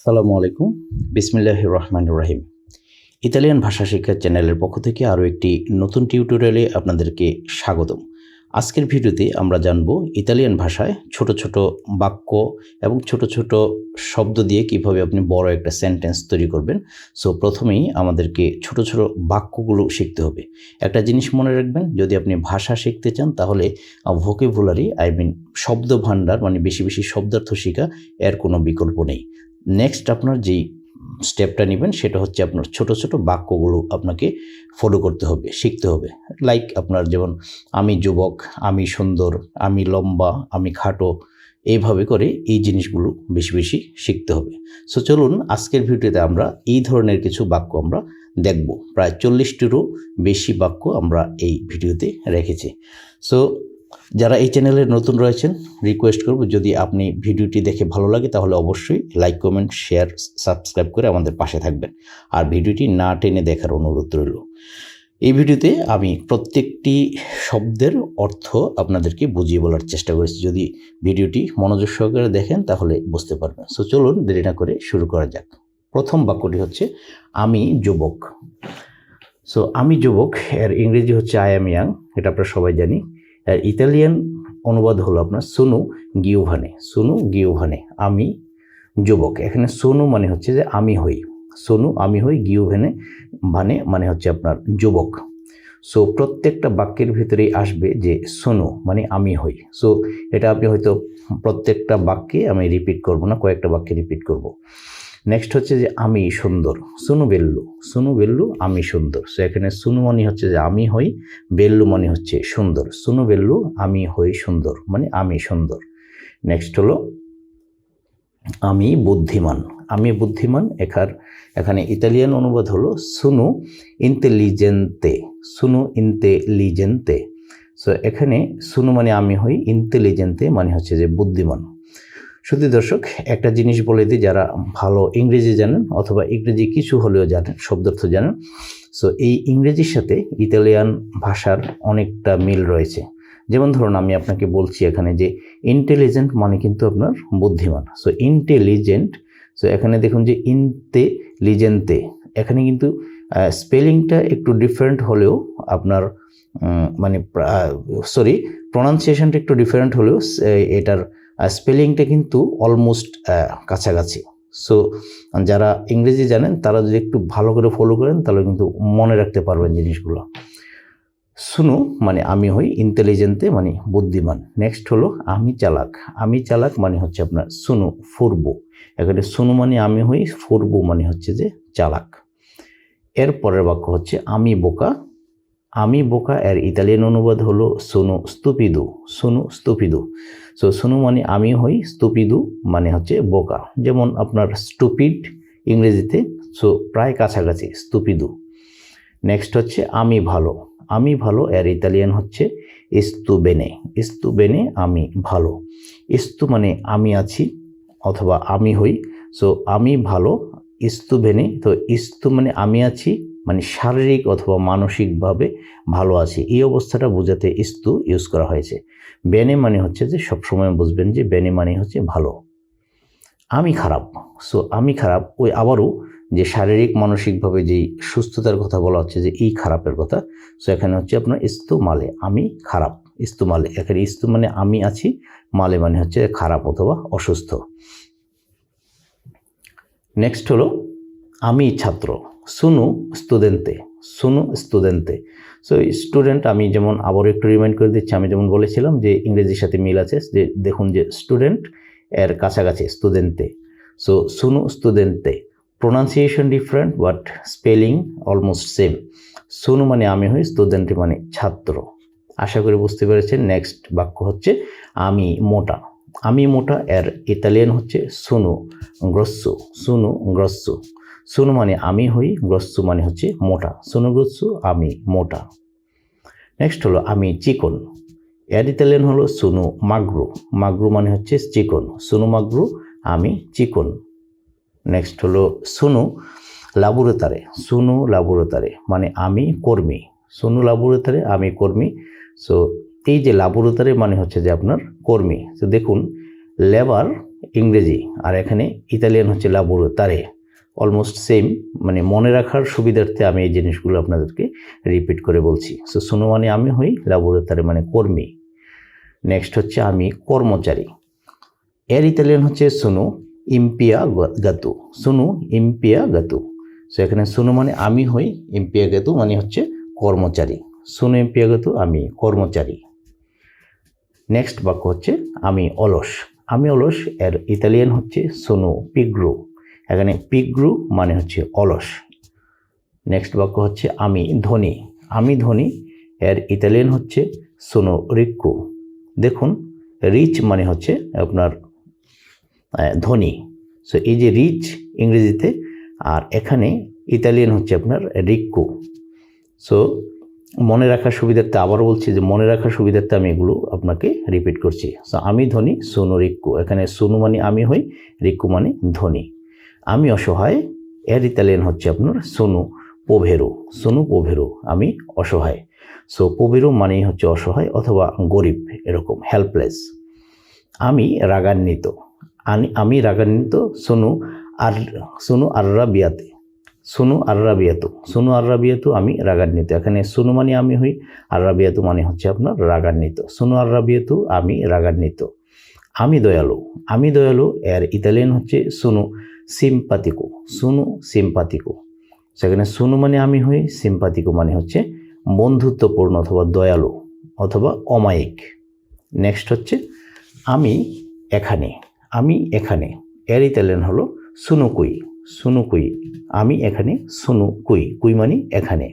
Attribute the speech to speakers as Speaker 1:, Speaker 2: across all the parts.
Speaker 1: আসসালামু আলাইকুম। বিসমিল্লাহ রহমান রাহিম। ইতালিয়ান ভাষা শিক্ষা চ্যানেলের পক্ষ থেকে আরও একটি নতুন টিউটোরিয়ালে আপনাদেরকে স্বাগতম। আজকের ভিডিওতে আমরা জানব ইতালিয়ান ভাষায় ছোট ছোট বাক্য এবং ছোট ছোট শব্দ দিয়ে কীভাবে আপনি বড় একটা সেন্টেন্স তৈরি করবেন। সো প্রথমেই আমাদেরকে ছোট ছোট বাক্যগুলো শিখতে হবে। একটা জিনিস মনে রাখবেন, যদি আপনি ভাষা শিখতে চান, তাহলে ভোকেবুলারি আই মিন শব্দ ভাণ্ডার মানে বেশি বেশি শব্দার্থ শেখা, এর কোনো বিকল্প নেই। নেক্সট আপনার যেই স্টেপটা নেবেন, সেটা হচ্ছে আপনার ছোট ছোট বাক্যগুলো আপনাকে ফলো করতে হবে, শিখতে হবে। লাইক আপনার যেমন, আমি যুবক, আমি সুন্দর, আমি লম্বা, আমি খাটো, এইভাবে করে এই জিনিসগুলো বেশি বেশি শিখতে হবে। সো চলুন আজকের ভিডিওতে আমরা এই ধরনের কিছু বাক্য আমরা দেখব। প্রায় চল্লিশটিরও বেশি বাক্য আমরা এই ভিডিওতে রেখেছি। সো যারা এই চ্যানেলে নতুন রয়েছেন রিকোয়েস্ট করব যদি আপনি ভিডিওটি দেখে ভালো লাগে, তাহলে অবশ্যই লাইক কমেন্ট শেয়ার সাবস্ক্রাইব করে আমাদের পাশে থাকবেন। আর ভিডিওটি না টেনে দেখার অনুরোধ রইল। এই ভিডিওতে আমি প্রত্যেকটি শব্দের অর্থ আপনাদেরকে বুঝিয়ে বলার চেষ্টা করেছি। যদি ভিডিওটি মনোযোগ সহকারে দেখেন, তাহলে বুঝতে পারবেন। সো চলুন দেরি না করে শুরু করা যাক। প্রথম বাক্যটি হচ্ছে, আমি যুবক। সো আমি যুবক এর ইংরেজি হচ্ছে আই এম ইয়াং এটা আমরা সবাই জানি। ইতালিয়ান অনুবাদ হলো আপনার সুনু গিউভানে সুনু গিউভানে আমি যুবক। এখানে সোনু মানে হচ্ছে যে আমি হই। সোনু, আমি হই গিউভেনে ভানে মানে হচ্ছে আপনার যুবক। সো প্রত্যেকটা বাক্যের ভিতরেই আসবে যে সোনু মানে আমি হই। সো এটা আপনি হয়তো প্রত্যেকটা বাক্যে আমি রিপিট করব না, কয়েকটা বাক্যে রিপিট করব। নেক্সট হচ্ছে যে আমি সুন্দর, সুনু বেল্লু সুনু বেল্লু, আমি সুন্দর। সো এখানে সুনু মানে হচ্ছে যে আমি হই, বেল্লু মানে হচ্ছে সুন্দর। সুনু বেল্লু, আমি হই সুন্দর মানে আমি সুন্দর। নেক্সট হলো, আমি বুদ্ধিমান। আমি বুদ্ধিমান, এখার, এখানে ইতালিয়ান অনুবাদ হলো সুনু ইন্টেলিজেন্তে সুনু ইন্টেলিজেন্তে। সো এখানে সুনু মানে আমি হই, ইন্টেলিজেন্তে মানে হচ্ছে যে বুদ্ধিমান। শুধু দর্শক, একটা জিনিস বলে দিই, যারা ভালো ইংরেজি জানেন অথবা ইংরেজি কিছু হলেও জানেন শব্দার্থ জানেন সো এই ইংরেজির সাথে ইতালিয়ান ভাষার অনেকটা মিল রয়েছে। যেমন ধরুন, আমি আপনাকে বলছি এখানে যে ইন্টেলিজেন্ট মানে কিন্তু আপনার বুদ্ধিমান সো ইন্টেলিজেন্ট সো এখানে দেখুন যে ইন্টেলিজেন্টে এখানে কিন্তু স্পেলিংটা একটু ডিফারেন্ট হলেও আপনার মানে সরি প্রনাউন্সিয়েশনটা একটু ডিফারেন্ট হলেও এটার স্পেলিংটা কিন্তু অলমোস্ট কাছাকাছি। সো যারা ইংরেজি জানেন, তারা যদি একটু ভালো করে ফলো করেন, তাহলে কিন্তু মনে রাখতে পারবেন জিনিসগুলো। শুনু মানে আমি হই ইন্টেলিজেন্টে মানে বুদ্ধিমান। নেক্সট হলো, আমি চালাক। আমি চালাক মানে হচ্ছে আপনার শুনু, ফুরবু। এখানে শুনু মানে আমি হই, ফুরবু মানে হচ্ছে যে চালাক। এর পরের বাক্য হচ্ছে, আমি বোকা। আমি বোকা, এর ইতালিয়ান অনুবাদ হলো সোনু স্তুপিদু। সোনু স্তুপিদু। সো সোনু মানে আমি হই স্তুপিদু মানে হচ্ছে বোকা। যেমন আপনার স্টুপিড ইংরেজিতে সো প্রায় কাছাকাছি স্তুপিদু নেক্সট হচ্ছে আমি ভালো। আমি ভালো, এর ইতালিয়ান হচ্ছে ইস্তু বেনে ইস্তু বেনে আমি ভালো। ইস্তু মানে আমি আছি, অথবা আমি হই। সো আমি ভালো ইস্তু বেনে তো ইস্তু মানে আমি আছি মানে শারীরিক অথবা মানসিকভাবে ভালো আছে। এই অবস্থাটা বোঝাতে ইস্তু ইউজ করা হয়েছে। বেনে মানে হচ্ছে যে সবসময় বুঝবেন যে বেনে মানে হচ্ছে ভালো। আমি খারাপ। সো আমি খারাপ। ওই আবারও যে শারীরিক, মানসিকভাবে যেই সুস্থতার কথা বলা হচ্ছে যে এই খারাপের কথা সো এখানে হচ্ছে আপনার ইস্তু মালে। আমি খারাপ। ইস্তু মালে। এখানে ইস্তু মানে আমি আছি, মালে মানে হচ্ছে খারাপ অথবা অসুস্থ। নেক্সট হলো, আমি ছাত্র। সুনু স্টুডেন্টে সুনু স্টুডেন্টে সো স্টুডেন্ট আমি যেমন আবারও একটু রিমাইন্ড করে দিচ্ছি, আমি যেমন বলেছিলাম যে ইংরেজির সাথে মিল আছে, যে দেখুন যে স্টুডেন্ট এর কাছাকাছি স্টুডেন্টে সো সুনু স্টুডেন্টে pronunciation different but spelling almost same সুনু মানে আমি হই স্টুডেন্টে মানে ছাত্র। আশা করি বুঝতে পেরেছেন নেক্সট বাক্য হচ্ছে আমি মোটা। আমি মোটা এর ইতালিয়ান হচ্ছে সুনু গ্রস্সু সুনু গ্রস্সু সুনু মানে আমি হই গ্রস্সু মানে হচ্ছে মোটা। সুনু গ্রস্সু আমি মোটা। নেক্সট হলো আমি চিকন। এর ইতালিয়ান হলো সুনু মাগরু। মাগরু মানে হচ্ছে চিকন। সুনু মাগরু, আমি চিকন। নেক্সট হলো সুনু লাবুরেতারে। সুনু লাবুরেতারে মানে আমি কর্মী। সুনু লাবুরেতারে, আমি কর্মী। সো এই যে লাবুরেতারে মানে হচ্ছে যে আপনার কর্মী। তো দেখুন, লেবার ইংরেজি, আর এখানে ইতালিয়ান হচ্ছে লাবোরো তারে অলমোস্ট সেম মানে মনে রাখার সুবিধার্থে আমি এই জিনিসগুলো আপনাদেরকে রিপিট করে বলছি। সো সুনো মানে আমি হই লাবোরো মানে কর্মী। নেক্সট হচ্ছে আমি কর্মচারী। এর ইতালিয়ান হচ্ছে সুনু ইম্পিয়া গাতু। সুনু ইম্পিয়া গাতু। সো এখানে সুনু মানে আমি হই, ইম্পিয়া গাতু মানে হচ্ছে কর্মচারী। সুনু ইম্পিয়া গাতু, আমি কর্মচারী। নেক্সট বাক্য হচ্ছে আমি অলস। আমি অলস, এর ইতালিয়ান হচ্ছে সোনো পিগ্রু। এখানে পিগ্রু মানে হচ্ছে অলস। নেক্সট বাক্য হচ্ছে আমি, ধনী। আমি ধনী, এর ইতালিয়ান হচ্ছে সোনো রিক্কু দেখুন রিচ মানে হচ্ছে আপনার ধনী। সো এই যে রিচ ইংরেজিতে, আর এখানে ইতালিয়ান হচ্ছে আপনার রিক্কু সো মনে রাখার সুবিধার্থে আবারও বলছি যে মনে রাখার সুবিধার্থে আমি এগুলো আপনাকে রিপিট করছি। সো আমি ধনী সোনু রিক্কু এখানে সোনু মানে আমি হই রিক্কু মানে ধনী। আমি অসহায়, এর ইতালিয়ান হচ্ছে আপনার সোনু পোভেরো সোনু পোভেরো, আমি অসহায়। সো পোভেরো মানেই হচ্ছে অসহায় অথবা গরিব, এরকম হেল্পলেস আমি রাগান্বিত। আমি রাগান্বিত সোনু আর, সোনু আররা বিয়াতে সোনু আর্রাবিয়াতু সোনু আর্রাবিয়াতু আমি রাগান্বিত। এখানে সোনু মানে আমি হই আর্রাবিয়াতু মানে হচ্ছে আপনার রাগান্বিত। সোনু আর্রাবিয়াতু আমি রাগান্বিত। আমি দয়ালু আমি দয়ালু, এর ইতালিয়ান হচ্ছে সোনু। সিম্পাতিকো সোনু সিম্পাতিকো সেখানে সোনু মানে আমি হই সিম্পাতিকো মানে হচ্ছে বন্ধুত্বপূর্ণ অথবা দয়ালু অথবা অমায়িক। নেক্সট হচ্ছে আমি এখানে আমি এখানে। এর ইতালিয়ান হলো সুনুকুই সুনুকুই আমি এখানে সুনু কুই কুই মানে এখানে।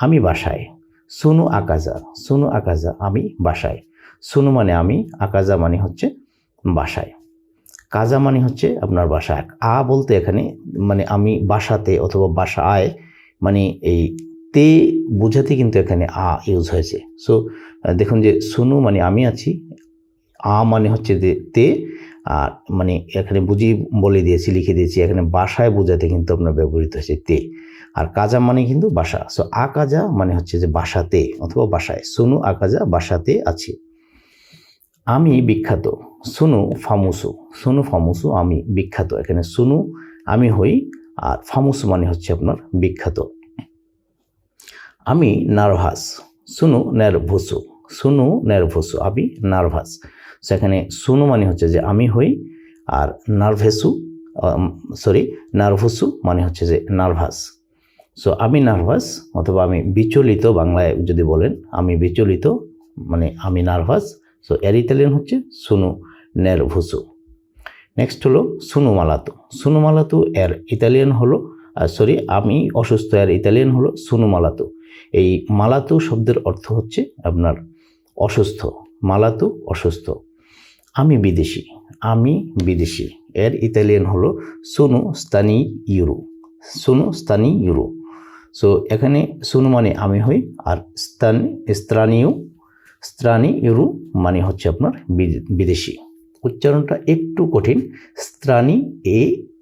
Speaker 1: আমি বাসায় সুনু আকাজা সুনু আকাজা আমি বাসায়। সুনু মানে আমি আকাজা মানে হচ্ছে বাসায়। কাজা মানে হচ্ছে আপনার বাসায় আ বলতে এখানে মানে আমি বাসাতে অথবা বাসা আয় মানে এই তে বোঝাতে কিন্তু এখানে আ ইউজ হয়েছে। সো দেখুন যে সুনু মানে আমি আছি, আ মানে হচ্ছে যে তে, আর মানে এখানে বুঝি বলে দিয়েছি, লিখে দিয়েছি, এখানে বাসায় বোঝাতে কিন্তু আপনার ব্যবহৃত হয়েছে তে। আর কাজা মানে কিন্তু বাসা। সো আ কাজা মানে হচ্ছে যে বাসাতে অথবা বাসায়। সুনু আকাজা বাসাতে আছে। আমি বিখ্যাত, সুনু ফামুসু। সুনু ফামুসু, আমি বিখ্যাত। এখানে সুনু, আমি হই, আর ফামুসু মানে হচ্ছে আপনার বিখ্যাত। আমি নার্ভাস, সুনু নার্ভুসু। সুনু নার্ভুসু, আমি নার্ভাস। সেখানে সুনু মানে হচ্ছে যে আমি হই, আর নার্ভেসু সরি নার্ভুসু মানে হচ্ছে যে নার্ভাস। সো আমি নার্ভাস, অথবা আমি বিচলিত বাংলায় যদি বলেন, আমি বিচলিত মানে আমি নার্ভাস সো এর ইতালিয়ান হচ্ছে সুনু, নেরভুসু। নেক্সট হলো সুনু মালাতু সুনু মালাতু এর ইতালিয়ান হলো সরি আমি অসুস্থ এর ইতালিয়ান হলো সুনু মালাতু এই মালাতু শব্দের অর্থ হচ্ছে আপনার অসুস্থ। মালাতু অসুস্থ। আমি বিদেশি। আমি বিদেশি। এর ইতালিয়ান হলো সুনু স্তানি ইউরো। সুনু স্তানি ইউরো। সো এখানে সুনু মানে আমি হই, আর স্তান স্ত্রানীয় স্ত্রানি ইউরু মানে হচ্ছে আপনার বিদেশি। উচ্চারণটা একটু কঠিন। স্ত্রানি এ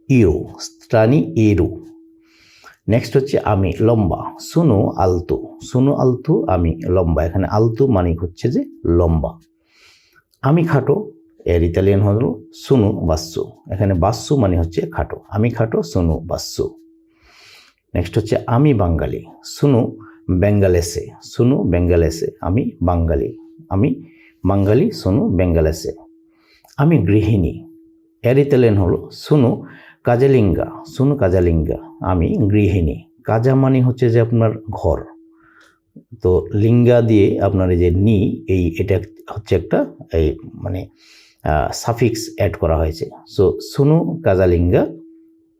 Speaker 1: ইউরো স্ত্রানি এরু নেক্সট হচ্ছে আমি, লম্বা। সুনো আলতু। সুনো আলতু, আমি, লম্বা। এখানে আলতু মানে হচ্ছে যে লম্বা। আমি খাটো, এর ইতালিয়ান হলো সুনু বাস্সু এখানে বাস্সু মানে হচ্ছে খাটো। আমি খাটো, সুনু বাস্সু নেক্সট হচ্ছে আমি বাঙালি। সুনু বেঙ্গালেসে সুনু বেঙ্গালেসে আমি বাঙালি আমি বাঙালি সুনু বেঙ্গালেসে আমি গৃহিণী এর হলো সুনু কাজালিঙ্গা সুনু কাজালিঙ্গা, আমি গৃহিণী। কাজা মানে হচ্ছে যে আপনার ঘর। তো লিঙ্গা দিয়ে আপনার এই যে নি, এই এটা হচ্ছে একটা, এই মানে সাফিক্স অ্যাড করা হয়েছে। সো সুনু কাজালিঙ্গা,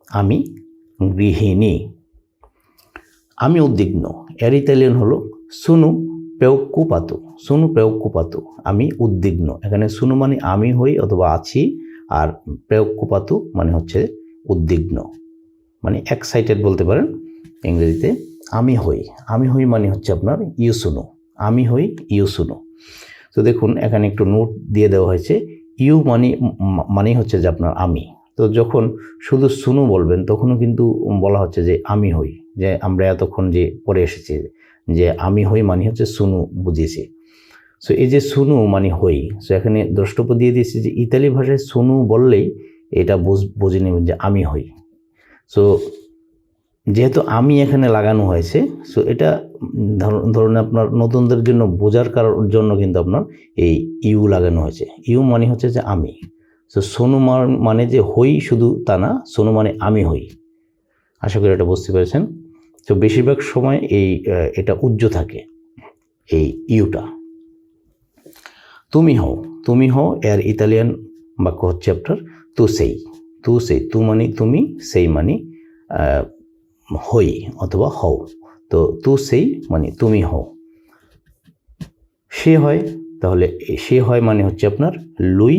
Speaker 1: আমি গৃহিণী। আমি উদ্বিগ্ন। এর ইতালিয়ান হলো সুনু পেউকুপাতু সুনু পেউকুপাতু আমি উদ্বিগ্ন। এখানে সুনু মানে আমি হই অথবা আছি, আর পেউকুপাতু মানে হচ্ছে উদ্বিগ্ন। মানে এক্সাইটেড বলতে পারেন ইংরেজিতে, আমি হই। আমি হই মানে হচ্ছে আপনার ইউ সুনু। আমি হই ইউ সুনু। তো দেখুন, এখানে একটু নোট দিয়ে দেওয়া হয়েছে, ইউ মানে মানে হচ্ছে যে আপনার আমি। তো যখন শুধু সুনু বলবেন, তখনও কিন্তু বলা হচ্ছে যে আমি হই, যে আমরা এতক্ষণ যে পরে এসেছি, যে আমি হই মানে হচ্ছে সুনু বুঝিয়েছি। সো এই যে সুনু মানে হই সো এখানে দ্রষ্টব্য দিয়ে দিয়েছি যে ইতালি ভাষায় সুনু বললেই এটা বুঝ- নেবেন যে আমি হই। সো যেহেতু আমি এখানে লাগানো হয়েছে সো এটা ধর- ধরুন আপনার নতুনদের জন্য বোঝার কারণ জন্য কিন্তু আপনার এই ইউ লাগানো হয়েছে। ইউ মানে হচ্ছে যে আমি। সো সোনু মানে যে হই শুধু তা না, সোনু মানে আমি হই। আশা করি এটা বুঝতে পেরেছেন। তো বেশিরভাগ সময় এই এটা উজ্জ্ব থাকে, এই ইউটা। তুমি হও তুমি হও, এর ইতালিয়ান বাক্য হচ্ছে আপনার তু সেই। তু সেই, তু মানে তুমি, সেই মানে হই অথবা হও। তো তু সেই মানে তুমি হও। সে হয়, তাহলে সে হয় মানে হচ্ছে আপনার লুই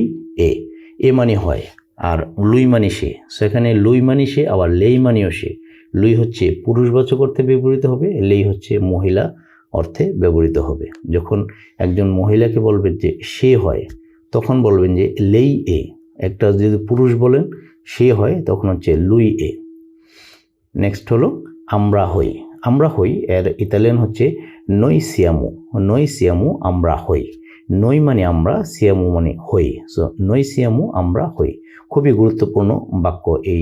Speaker 1: এ। এ মানে হয় আর লুই মানে সে। সেখানে লুই মানে সে, আবার লেই মানেও সে। লুই হচ্ছে পুরুষবাচক অর্থে ব্যবহৃত হবে, লেই হচ্ছে মহিলা অর্থে ব্যবহৃত হবে। যখন একজন মহিলাকে বলবেন যে সে হয়, তখন বলবেন যে লেই এ। একটা যদি পুরুষ বলেন, সে হয়, তখন হচ্ছে লুই এ। নেক্সট হলো আমরা হই। আমরা হই, এর ইতালিয়ান হচ্ছে নই সিয়ামু নই সিয়ামু আমরা হই। নই মানে আমরা, সিয়ামু মানে হই। সো নই সিয়ামু আমরা হই। খুবই গুরুত্বপূর্ণ বাক্য এই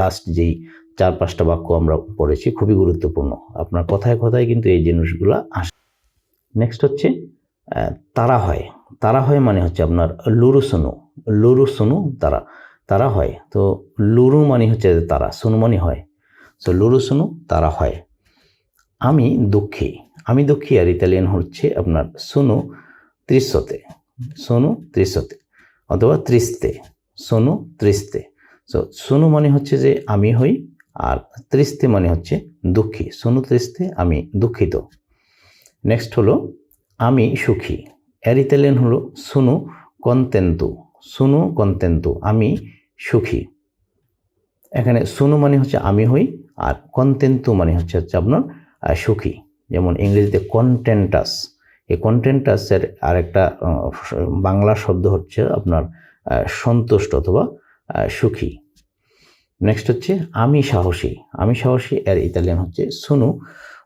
Speaker 1: লাস্ট যেই চার পাঁচটা বাক্য আমরা পড়েছি, খুবই গুরুত্বপূর্ণ। আপনার কথায় কথায় কিন্তু এই জিনিসগুলো আসে। নেক্সট হচ্ছে তারা হয় তারা হয় মানে হচ্ছে আপনার লুরু সোনু। লুরু সোনু তারা তারা হয় তো লুরু মানে হচ্ছে তারা, সোনু মানে হয়। সো লুরু সোনু তারা হয় আমি দুঃখী। আমি দুঃখী আর ইতালিয়ান হচ্ছে আপনার সোনু। ত্রিশতে। সোনু ত্রিশতে অথবা ত্রিস্তে সোনু ত্রিস্তে সো সোনু মানে হচ্ছে যে আমি হই আর ত্রিস্তে মানে হচ্ছে দুঃখী। সোনু ত্রিস্তে আমি দুঃখিত। নেক্সট হলো আমি সুখী। এর ইতালিয়ান হলো সুনু কন্তেন্তু। সুনু কন্তেন্তু, আমি সুখী। এখানে সুনু মানে হচ্ছে আমি হই আর কন্তেন্তু মানে হচ্ছে হচ্ছে আপনার সুখী। যেমন ইংরেজিতে কন্টেন্টাস। এই কন্টেন্টাসের আরেকটা বাংলা শব্দ হচ্ছে আপনার সন্তুষ্ট অথবা সুখী। নেক্সট হচ্ছে আমি সাহসী। আমি সাহসী, এর ইতালিয়ান হচ্ছে সুনু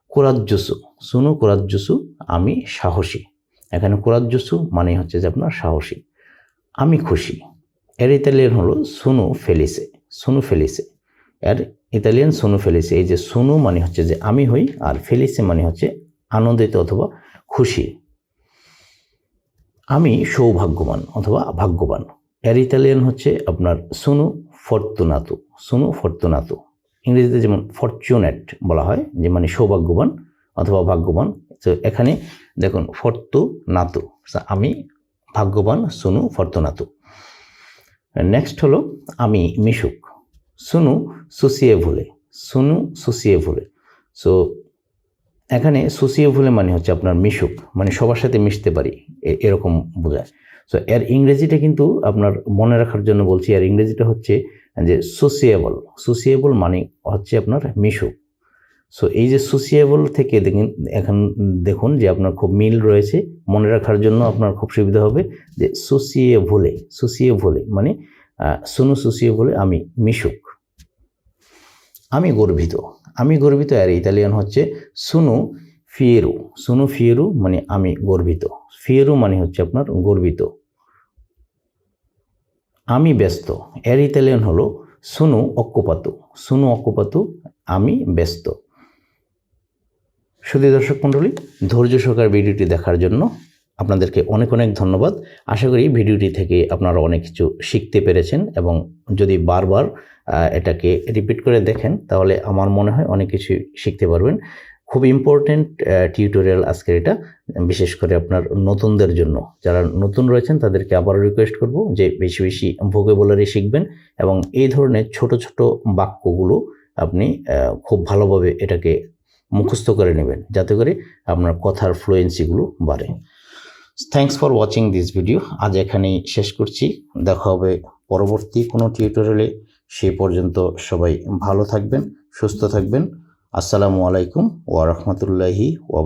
Speaker 1: কোরাজ্জুসু। সুনু কোরাজ্জুসু, আমি সাহসী। এখানে কোরাজ্জুসু মানে হচ্ছে যে আপনার সাহসী। আমি খুশি। এর ইতালিয়ান হলো সুনু ফেলিসে। সুনু ফেলিসে। এর ইতালিয়ান সুনু ফেলিসে, এই যে সুনু মানে হচ্ছে যে আমি হই, আর ফেলিসে মানে হচ্ছে আনন্দিত অথবা আমি সৌভাগ্যবান অথবা ভাগ্যবান। এর ইতালিয়ান হচ্ছে আপনার সুনু ফর্তুনাতু সুনু ফর্তুনাতু ইংরেজিতে যেমন ফরচুনেট বলা হয়, যে মানে সৌভাগ্যবান অথবা ভাগ্যবান। তো এখানে দেখুন ফর্তু নাতু আমি ভাগ্যবান সুনু ফর্তুনাতু নেক্সট হলো, আমি মিশুক সুনু সুসিয়ে ভুলে সুনু সুসিয়ে ভুলে সো এখানে সুসিয়ে ভুলে মানে হচ্ছে আপনার মিশুক মানে সবার সাথে মিশতে পারি এরকম বোঝায়। সো এর ইংরেজিটা কিন্তু আপনার মনে রাখার জন্য বলছি আর ইংরেজিটা হচ্ছে যে সোসিয়েবল সোসিয়েবল মানে হচ্ছে আপনার মিশুক। সো এই যে সোসিয়েবল থেকে দেখুন, এখন দেখুন যে আপনার খুব মিল রয়েছে, মনে রাখার জন্য আপনার খুব সুবিধা হবে যে সুসিয়ে ভুলে সুসিয়ে ভুলে মানে সুনু সুসিয়ে ভুলে আমি মিশুক। আমি গর্বিত। আমি গর্বিত, আর ইতালিয়ান হচ্ছে সুনু ফিয়েরু। সুনু ফিয়েরু মানে আমি গর্বিত। ফিয়েরু মানে হচ্ছে আপনার গর্বিত। আমি ব্যস্ত এর ইতালিয়ান হলো সুনু অক্কুপাতু সুনু অক্কুপাতু আমি ব্যস্ত। শুধু দর্শক মণ্ডলী, ধৈর্য সহকার ভিডিওটি দেখার জন্য আপনাদেরকে অনেক অনেক ধন্যবাদ। আশা করি ভিডিওটি থেকে আপনারা অনেক কিছু শিখতে পেরেছেন এবং যদি বারবার এটাকে রিপিট করে দেখেন, তাহলে আমার মনে হয় অনেক কিছু শিখতে পারবেন। খুব ইম্পর্টেন্ট টিউটোরিয়াল আজকের এটা। বিশেষ করে আপনার নতুনদের জন্য। যারা নতুন রয়েছেন, তাদেরকে আবারও রিকোয়েস্ট করব যে বেশি বেশি ভোকেবুলারি শিখবেন এবং এই ধরনের ছোট ছোট বাক্যগুলো আপনি খুব ভালোভাবে এটাকে মুখস্থ করে নেবেন। যাতে করে আপনার কথার ফ্লুয়েন্সিগুলো বাড়ে। Thanks for watching this video আজ এখানেই শেষ করছি। দেখা হবে পরবর্তী কোনো টিউটোরিয়ালে সে পর্যন্ত সবাই ভালো থাকবেন, সুস্থ থাকবেন। আসসালামু আলাইকুম ওয়া রাহমাতুল্লাহি ওয়া